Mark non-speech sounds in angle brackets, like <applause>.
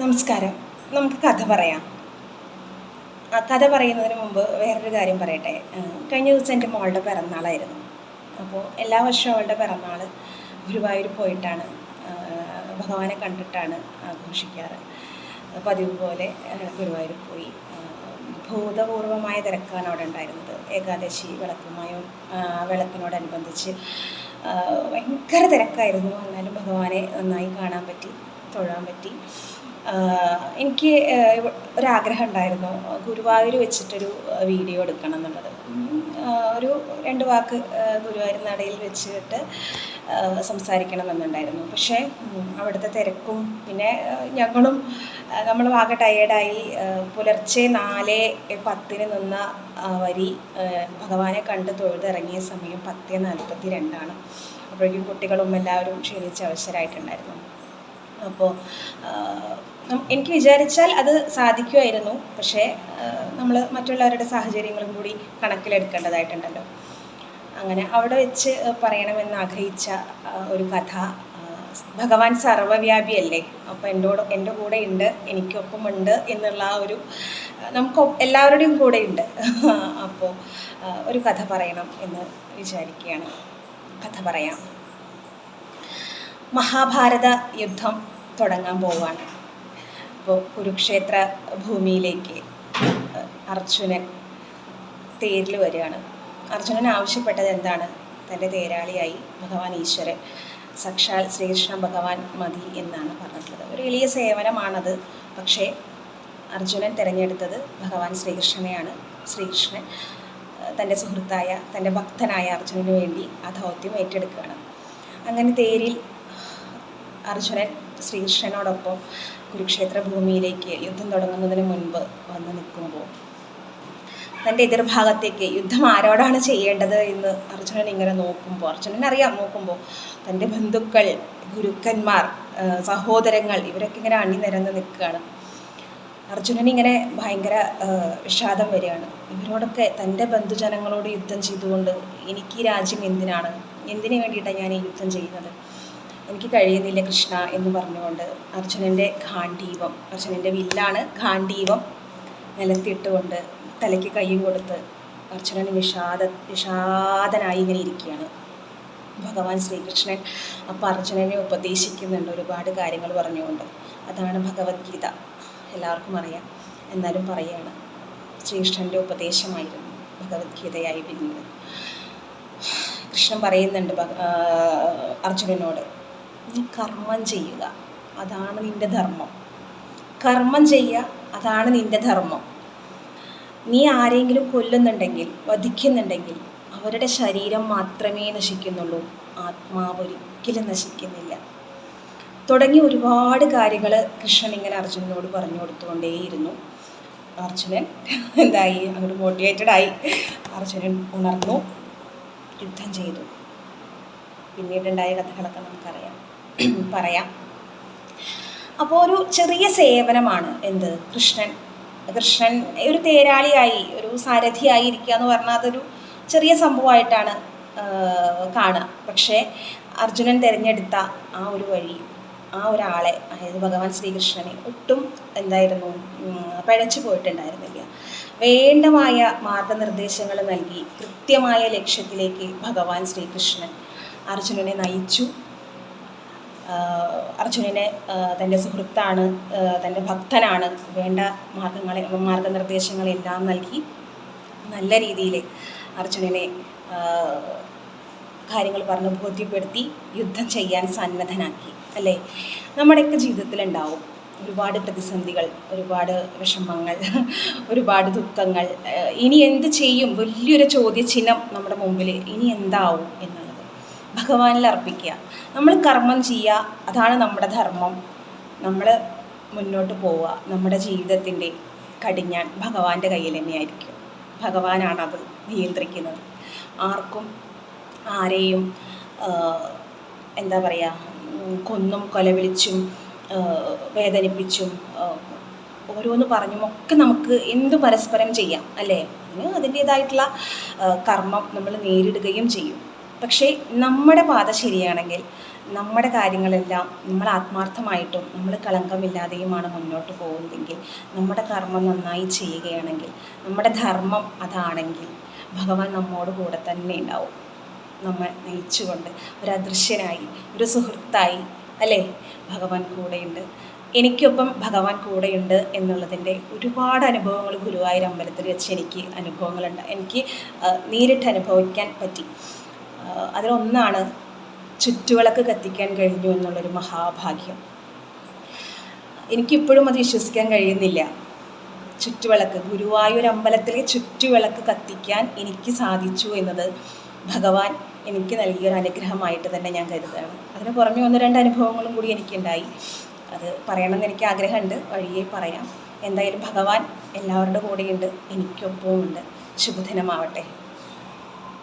നമസ്കാരം. നമുക്ക് കഥ പറയാം. ആ കഥ പറയുന്നതിന് മുമ്പ് വേറൊരു കാര്യം പറയട്ടെ. കഴിഞ്ഞ ദിവസം എന്റെ മോളുടെ പിറന്നാളായിരുന്നു. അപ്പോൾ എല്ലാ വർഷവും അവളുടെ പിറന്നാൾ ഗുരുവായൂർ പോയിട്ടാണ്. ഭഗവാനെ കണ്ടിട്ടാണ് ആഘോഷിക്കാറ്. പതിവ് പോലെ ഗുരുവായൂർ പോയി. ഭൂതപൂർവമായ തിരക്കാണ് അവിടെ ഉണ്ടായിരുന്നത്. ഏകാദശി വിളക്കുമായും വിളക്കിനോടനുബന്ധിച്ച് ഭയങ്കര തിരക്കായിരുന്നു. എന്നാലും ഭഗവാനെ നന്നായി കാണാൻ പറ്റി തൊഴാൻ പറ്റി. എനിക്ക് ഒരാഗ്രഹം ഉണ്ടായിരുന്നു. ഗുരുവായൂർ വെച്ചിട്ടൊരു വീഡിയോ എടുക്കണം എന്നുള്ളത്. ഒരു രണ്ട് വാക്ക് ഗുരുവായൂർ നടയിൽ വെച്ചിട്ട് സംസാരിക്കണം എന്നുണ്ടായിരുന്നു. പക്ഷേ അവിടുത്തെ തിരക്കും പിന്നെ ഞങ്ങളും നമ്മൾ ആകെ ടയേർഡായി പുലർച്ചെ നാല് പത്തിന് നിന്ന വരി ഭഗവാനെ കണ്ട് തൊഴുതിറങ്ങിയ സമയം പത്ത് നാൽപ്പത്തി രണ്ടാണ്. അപ്പോഴേക്കും കുട്ടികളും എല്ലാവരും ക്ഷീണിച്ച അവസരമായിട്ടുണ്ടായിരുന്നു അപ്പോൾ എനിക്ക് വിചാരിച്ചാൽ അത് സാധിക്കുമായിരുന്നു പക്ഷേ നമ്മൾ മറ്റുള്ളവരുടെ സാഹചര്യങ്ങളും കൂടി കണക്കിലെടുക്കേണ്ടതായിട്ടുണ്ടല്ലോ. അങ്ങനെ അവിടെ വെച്ച് പറയണമെന്ന് ആഗ്രഹിച്ച ഒരു കഥ ഭഗവാൻ സർവവ്യാപിയല്ലേ അപ്പോൾ എന്നോട് എന്റെ കൂടെ ഉണ്ട് എനിക്കൊപ്പം ഉണ്ട് എന്നുള്ള ആ ഒരു നമുക്ക് എല്ലാവരുടെയും കൂടെ ഉണ്ട് <laughs> അപ്പോൾ ഒരു കഥ പറയണം എന്ന് വിചാരിക്കുകയാണ്. കഥ പറയാം. മഹാഭാരത യുദ്ധം തുടങ്ങാൻ പോവാണ്. അപ്പോൾ കുരുക്ഷേത്ര ഭൂമിയിലേക്ക് അർജുനൻ തേരിൽ വരികയാണ്. അർജുനൻ ആവശ്യപ്പെട്ടത് എന്താണ്? തന്റെ തേരാളിയായി ഭഗവാൻ ഈശ്വരൻ സക്ഷാൽ ശ്രീകൃഷ്ണ ഭഗവാൻ മതി എന്നാണ് പറഞ്ഞിട്ടുള്ളത്. ഒരു എളിയ സേവനമാണത്. പക്ഷേ അർജുനൻ തിരഞ്ഞെടുത്തത് ഭഗവാൻ ശ്രീകൃഷ്ണനെയാണ്. ശ്രീകൃഷ്ണൻ തന്റെ സുഹൃത്തായ തന്റെ ഭക്തനായ അർജുനന് വേണ്ടി ആ ദൗത്യം ഏറ്റെടുക്കുകയാണ്. അങ്ങനെ തേരിൽ അർജുനൻ ശ്രീകൃഷ്ണനോടൊപ്പം കുരുക്ഷേത്ര ഭൂമിയിലേക്ക് യുദ്ധം തുടങ്ങുന്നതിന് മുൻപ് വന്ന് നിൽക്കുമ്പോൾ തന്റെ എതിർഭാഗത്തേക്ക് യുദ്ധം ആരോടാണ് ചെയ്യേണ്ടത് എന്ന് അർജുനൻ ഇങ്ങനെ നോക്കുമ്പോൾ അർജുനൻ അറിയാം നോക്കുമ്പോൾ തന്റെ ബന്ധുക്കൾ ഗുരുക്കന്മാർ സഹോദരങ്ങൾ ഇവരൊക്കെ ഇങ്ങനെ അണിനിരന്ന് നിൽക്കുകയാണ്. അർജുനൻ ഇങ്ങനെ ഭയങ്കര വിഷാദം വരികയാണ്. ഇവരോടൊക്കെ തന്റെ ബന്ധുജനങ്ങളോട് യുദ്ധം ചെയ്തുകൊണ്ട് എനിക്ക് ഈ രാജ്യം എന്തിനാണ്? എന്തിനു വേണ്ടിയിട്ടാണ് ഞാൻ ഈ യുദ്ധം ചെയ്യുന്നത്? എനിക്ക് കഴിയുന്നില്ല കൃഷ്ണ എന്ന് പറഞ്ഞുകൊണ്ട് അർജുനന്റെ ഗാന്ധീവം അർജുനന്റെ വില്ലാണ് ഗാന്ധീവം നിലത്തിട്ടുകൊണ്ട് തലയ്ക്ക് കൈയും കൊടുത്ത് അർജുനൻ വിഷാദ വിഷാദനായി ഇങ്ങനെ ഇരിക്കുകയാണ്. ഭഗവാൻ ശ്രീകൃഷ്ണൻ അപ്പം അർജുനനെ ഉപദേശിക്കുന്നുണ്ട് ഒരുപാട് കാര്യങ്ങൾ പറഞ്ഞുകൊണ്ട്. അതാണ് ഭഗവത്ഗീത. എല്ലാവർക്കും അറിയാം. എന്നാലും പറയുകയാണ് ശ്രീകൃഷ്ണന്റെ ഉപദേശമായിരുന്നു ഭഗവത്ഗീതയായി പിന്നീട്. കൃഷ്ണൻ പറയുന്നുണ്ട് അർജുനനോട് നീ കർമ്മം ചെയ്യുക. അതാണ് നിന്റെ ധർമ്മം. കർമ്മം ചെയ്യുക അതാണ് നിന്റെ ധർമ്മം. നീ ആരെങ്കിലും കൊല്ലുന്നുണ്ടെങ്കിൽ വധിക്കുന്നുണ്ടെങ്കിൽ അവരുടെ ശരീരം മാത്രമേ നശിക്കുന്നുള്ളൂ. ആത്മാവ് ഒരിക്കലും നശിക്കുന്നില്ല. തുടങ്ങി ഒരുപാട് കാര്യങ്ങൾ കൃഷ്ണൻ ഇങ്ങനെ അർജുനനോട് പറഞ്ഞു കൊടുത്തുകൊണ്ടേയിരുന്നു. അർജുനൻ എന്തായി? അങ്ങോട്ട് മോട്ടിവേറ്റഡ് ആയി. അർജുനൻ ഉണർന്നു. യുദ്ധം ചെയ്തു. പിന്നീടുണ്ടായ കഥകളൊക്കെ നമുക്കറിയാം. പറയാം. അപ്പോൾ ഒരു ചെറിയ സേവനമാണ് എന്ത്? കൃഷ്ണൻ. കൃഷ്ണൻ ഒരു തേരാളിയായി ഒരു സാരഥിയായി ഇരിക്കുക എന്ന് പറഞ്ഞാൽ അതൊരു ചെറിയ സംഭവമായിട്ടാണ് കാണുക. പക്ഷേ അർജുനൻ തിരഞ്ഞെടുത്ത ആ ഒരു വഴി ആ ഒരാളെ അതായത് ഭഗവാൻ ശ്രീകൃഷ്ണനെ ഒട്ടും എന്തായിരുന്നു പഴച്ചു പോയിട്ടുണ്ടായിരുന്നില്ല. വേണ്ടമായ മാർഗനിർദ്ദേശങ്ങൾ നൽകി കൃത്യമായ ലക്ഷ്യത്തിലേക്ക് ഭഗവാൻ ശ്രീകൃഷ്ണൻ അർജുനനെ നയിച്ചു. അർജുനനെ തന്റെ സുഹൃത്താണ് തന്റെ ഭക്തനാണ് വേണ്ട മാർഗങ്ങളെ മാർഗനിർദ്ദേശങ്ങളെല്ലാം നൽകി നല്ല രീതിയിൽ അർജുനനെ കാര്യങ്ങൾ പറഞ്ഞ് ബോധ്യപ്പെടുത്തി യുദ്ധം ചെയ്യാൻ സന്നദ്ധനാക്കി അല്ലേ? നമ്മുടെയൊക്കെ ജീവിതത്തിലുണ്ടാവും ഒരുപാട് പ്രതിസന്ധികൾ ഒരുപാട് വിഷമങ്ങൾ ഒരുപാട് ദുഃഖങ്ങൾ. ഇനി എന്ത് ചെയ്യും? വലിയൊരു ചോദ്യചിഹ്നം നമ്മുടെ മുമ്പിൽ ഇനി എന്താവും എന്നുള്ളത് ഭഗവാനിൽ അർപ്പിക്കുക. നമ്മൾ കർമ്മം ചെയ്യുക അതാണ് നമ്മുടെ ധർമ്മം. നമ്മൾ മുന്നോട്ട് പോവുക നമ്മുടെ ജീവിതത്തിന്റെ കടിഞ്ഞാൻ ഭഗവാന്റെ കയ്യിൽ തന്നെയായിരിക്കും. ഭഗവാനാണത് നിയന്ത്രിക്കുന്നത്. ആർക്കും ആരെയും എന്താ പറയുക കൊന്നും കൊലവിളിച്ചും വേദനിപ്പിച്ചും ഓരോന്ന് പറഞ്ഞും ഒക്കെ നമുക്ക് എന്ത് പരസ്പരം ചെയ്യാം അല്ലേ? അതിന് അതിന്റേതായിട്ടുള്ള കർമ്മം നമ്മൾ നേരിടുകയും ചെയ്യും. പക്ഷേ നമ്മുടെ പാത ശരിയാണെങ്കിൽ നമ്മുടെ കാര്യങ്ങളെല്ലാം നമ്മൾ ആത്മാർത്ഥമായിട്ടും നമ്മൾ കളങ്കമില്ലാതെയുമാണ് മുന്നോട്ട് പോകുന്നതെങ്കിൽ നമ്മുടെ കർമ്മം നന്നായി ചെയ്യുകയാണെങ്കിൽ നമ്മുടെ ധർമ്മം അതാണെങ്കിൽ ഭഗവാൻ നമ്മോട് കൂടെ തന്നെ ഉണ്ടാവും. നമ്മൾ നയിച്ചുകൊണ്ട് ഒരു അദൃശ്യനായി ഒരു സുഹൃത്തായി അല്ലേ? ഭഗവാൻ കൂടെയുണ്ട്. എനിക്കൊപ്പം ഭഗവാൻ കൂടെയുണ്ട് എന്നുള്ളതിന്റെ ഒരുപാട് അനുഭവങ്ങൾ ഗുരുവായൂർ അമ്പലത്തിൽ വെച്ച് എനിക്ക് അനുഭവങ്ങളുണ്ട്. എനിക്ക് നേരിട്ട് അനുഭവിക്കാൻ പറ്റി. അതിലൊന്നാണ് ചുറ്റുവിളക്ക് കത്തിക്കാൻ കഴിഞ്ഞു എന്നുള്ളൊരു മഹാഭാഗ്യം. എനിക്കിപ്പോഴും അത് വിശ്വസിക്കാൻ കഴിയുന്നില്ല. ചുറ്റുവിളക്ക് ഗുരുവായൂർ അമ്പലത്തിലെ ചുറ്റുവിളക്ക് കത്തിക്കാൻ എനിക്ക് സാധിച്ചു എന്നത് ഭഗവാൻ എനിക്ക് നൽകിയ ഒരു അനുഗ്രഹമായിട്ട് തന്നെ ഞാൻ കരുതുകയാണ്. അതിന് പുറമെ ഒന്ന് രണ്ട് അനുഭവങ്ങളും കൂടി എനിക്കുണ്ടായി. അത് പറയണമെന്ന് എനിക്ക് ആഗ്രഹമുണ്ട്. വഴിയെ പറയാം. എന്തായാലും ഭഗവാൻ എല്ലാവരുടെ കൂടെയുണ്ട്. എനിക്കൊപ്പവും ഉണ്ട് ശുഭദിനമാവട്ടെ.